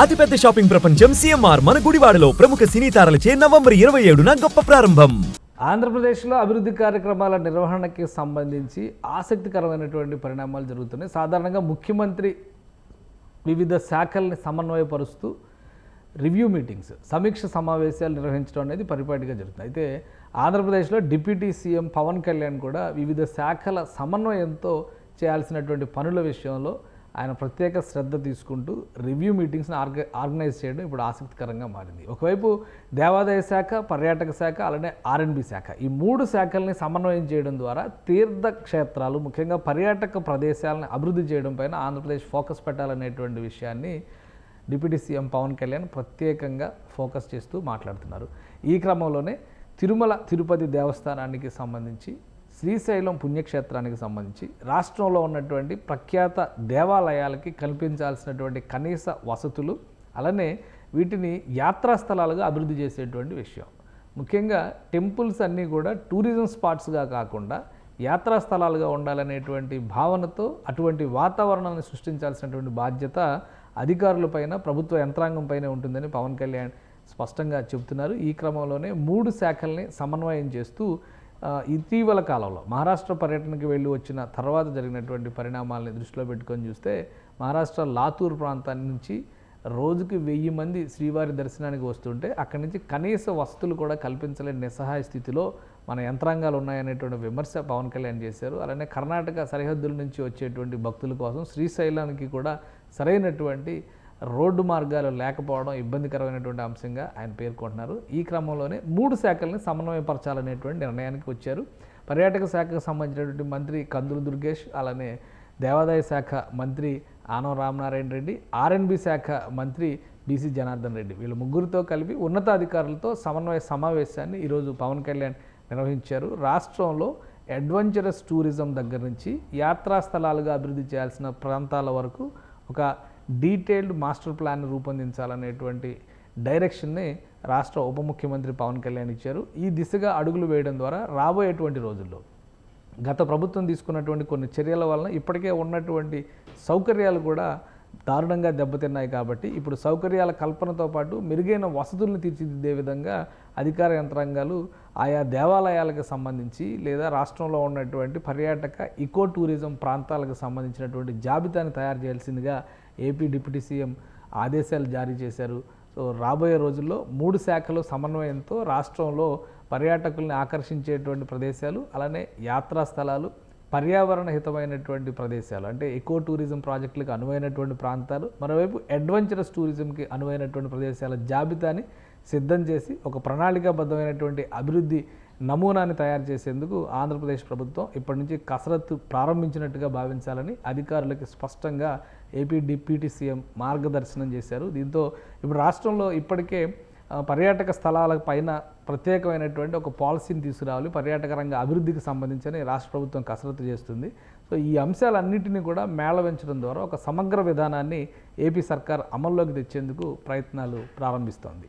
అతిపెద్ద షాపింగ్ ప్రపంచం సిఎంఆర్ మన గుడివాడలో ప్రముఖ సినీ తారలచే నవంబర్ ఇరవై ఏడున గొప్ప ప్రారంభం. ఆంధ్రప్రదేశ్లో అభివృద్ధి కార్యక్రమాల నిర్వహణకి సంబంధించి ఆసక్తికరమైనటువంటి పరిణామాలు జరుగుతున్నాయి. సాధారణంగా ముఖ్యమంత్రి వివిధ శాఖల్ని సమన్వయపరుస్తూ రివ్యూ మీటింగ్స్ సమీక్ష సమావేశాలు నిర్వహించడం అనేది పరిపాటిగా జరుగుతుంది. అయితే ఆంధ్రప్రదేశ్లో డిప్యూటీ సీఎం పవన్ కళ్యాణ్ కూడా వివిధ శాఖల సమన్వయంతో చేయాల్సినటువంటి పనుల విషయంలో ఆయన ప్రత్యేక శ్రద్ధ తీసుకుంటూ రివ్యూ మీటింగ్స్ని ఆర్గ ఆర్గనైజ్ చేయడం ఇప్పుడు ఆసక్తికరంగా మారింది. ఒకవైపు దేవాదాయ శాఖ పర్యాటక శాఖ అలానే ఆర్ఎండ్బి శాఖ. ఈ మూడు శాఖల్ని సమన్వయం చేయడం ద్వారా తీర్థక్షేత్రాలు ముఖ్యంగా పర్యాటక ప్రదేశాలను అభివృద్ధి చేయడం పైన ఆంధ్రప్రదేశ్ ఫోకస్ పెట్టాలనేటువంటి విషయాన్ని డిప్యూటీ సీఎం పవన్ కళ్యాణ్ ప్రత్యేకంగా ఫోకస్ చేస్తూ మాట్లాడుతున్నారు. ఈ క్రమంలోనే తిరుమల తిరుపతి దేవస్థానానికి సంబంధించి శ్రీశైలం పుణ్యక్షేత్రానికి సంబంధించి రాష్ట్రంలో ఉన్నటువంటి ప్రఖ్యాత దేవాలయాలకి కల్పించాల్సినటువంటి కనీస వసతులు అలానే వీటిని యాత్రా స్థలాలుగా అభివృద్ధి చేసేటువంటి విషయం. ముఖ్యంగా టెంపుల్స్ అన్నీ కూడా టూరిజం స్పాట్స్గా కాకుండా యాత్రా స్థలాలుగా ఉండాలనేటువంటి భావనతో అటువంటి వాతావరణాన్ని సృష్టించాల్సినటువంటి బాధ్యత అధికారులపైన ప్రభుత్వ యంత్రాంగం పైన ఉంటుందని పవన్ కళ్యాణ్ స్పష్టంగా చెబుతున్నారు. ఈ క్రమంలోనే మూడు శాఖల్ని సమన్వయం చేస్తూ ఇటీవల కాలంలో మహారాష్ట్ర పర్యటనకు వెళ్ళి వచ్చిన తర్వాత జరిగినటువంటి పరిణామాలని దృష్టిలో పెట్టుకొని చూస్తే మహారాష్ట్ర లాతూర్ ప్రాంతాన్ని నుంచి రోజుకి వెయ్యి మంది శ్రీవారి దర్శనానికి వస్తుంటే అక్కడి నుంచి కనీస వసతులు కూడా కల్పించలేని నిస్సహాయ స్థితిలో మన యంత్రాంగాలు ఉన్నాయనేటువంటి విమర్శ పవన్ కళ్యాణ్ చేశారు. అలానే కర్ణాటక సరిహద్దుల నుంచి వచ్చేటువంటి భక్తుల కోసం శ్రీశైలానికి కూడా సరైనటువంటి రోడ్డు మార్గాలు లేకపోవడం ఇబ్బందికరమైనటువంటి అంశంగా ఆయన పేర్కొంటున్నారు. ఈ క్రమంలోనే మూడు శాఖల్ని సమన్వయపరచాలనేటువంటి నిర్ణయానికి వచ్చారు. పర్యాటక శాఖకు సంబంధించినటువంటి మంత్రి కందులు దుర్గేష్ అలానే దేవాదాయ శాఖ మంత్రి ఆనం రామనారాయణ రెడ్డి ఆర్ఎన్బి శాఖ మంత్రి బీసీ జనార్దన్ రెడ్డి. వీళ్ళు ముగ్గురితో కలిపి ఉన్నతాధికారులతో సమన్వయ సమావేశాన్ని ఈరోజు పవన్ కళ్యాణ్ నిర్వహించారు. రాష్ట్రంలో అడ్వెంచరస్ టూరిజం దగ్గర నుంచి యాత్రా స్థలాలుగా అభివృద్ధి చేయాల్సిన ప్రాంతాల వరకు ఒక డీటెయిల్డ్ మాస్టర్ ప్లాన్ రూపొందించాలనేటువంటి డైరెక్షన్ని రాష్ట్ర ఉప ముఖ్యమంత్రి పవన్ కళ్యాణ్ ఇచ్చారు. ఈ దిశగా అడుగులు వేయడం ద్వారా రాబోయేటువంటి రోజుల్లో గత ప్రభుత్వం తీసుకున్నటువంటి కొన్ని చర్యల వలన ఇప్పటికే ఉన్నటువంటి సౌకర్యాలు కూడా దారుణంగా దెబ్బతిన్నాయి కాబట్టి ఇప్పుడు సౌకర్యాల కల్పనతో పాటు మెరుగైన వసతులను తీర్చిదిద్దే విధంగా అధికార యంత్రాంగాలు ఆయా దేవాలయాలకు సంబంధించి లేదా రాష్ట్రంలో ఉన్నటువంటి పర్యాటక ఇకో టూరిజం ప్రాంతాలకు సంబంధించినటువంటి జాబితాను తయారు చేయాల్సిందిగా ఏపీ డిప్యూటీ సీఎం ఆదేశాలు జారీ చేశారు. సో రాబోయే రోజుల్లో మూడు శాఖలు సమన్వయంతో రాష్ట్రంలో పర్యాటకుల్ని ఆకర్షించేటువంటి ప్రదేశాలు అలానే యాత్రా స్థలాలు పర్యావరణ హితమైనటువంటి ప్రదేశాలు అంటే ఎకో టూరిజం ప్రాజెక్టులకు అనువైనటువంటి ప్రాంతాలు మరోవైపు అడ్వెంచరస్ టూరిజంకి అనువైనటువంటి ప్రదేశాల జాబితాని సిద్ధం చేసి ఒక ప్రణాళికాబద్ధమైనటువంటి అభివృద్ధి నమూనాని తయారు చేసేందుకు ఆంధ్రప్రదేశ్ ప్రభుత్వం ఇప్పటి నుంచి కసరత్తు ప్రారంభించినట్టుగా భావించాలని అధికారులకి స్పష్టంగా ఏపీ డిప్యూటీ సీఎం మార్గదర్శనం చేశారు. దీంతో ఇప్పుడు రాష్ట్రంలో ఇప్పటికే పర్యాటక స్థలాల పైన ప్రత్యేకమైనటువంటి ఒక పాలసీని తీసుకురావాలి. పర్యాటక రంగ అభివృద్ధికి సంబంధించిన రాష్ట్ర ప్రభుత్వం కసరత్తు చేస్తుంది. సో ఈ అంశాలన్నింటినీ కూడా మేళవించడం ద్వారా ఒక సమగ్ర విధానాన్ని ఏపీ సర్కార్ అమల్లోకి తెచ్చేందుకు ప్రయత్నాలు ప్రారంభిస్తోంది.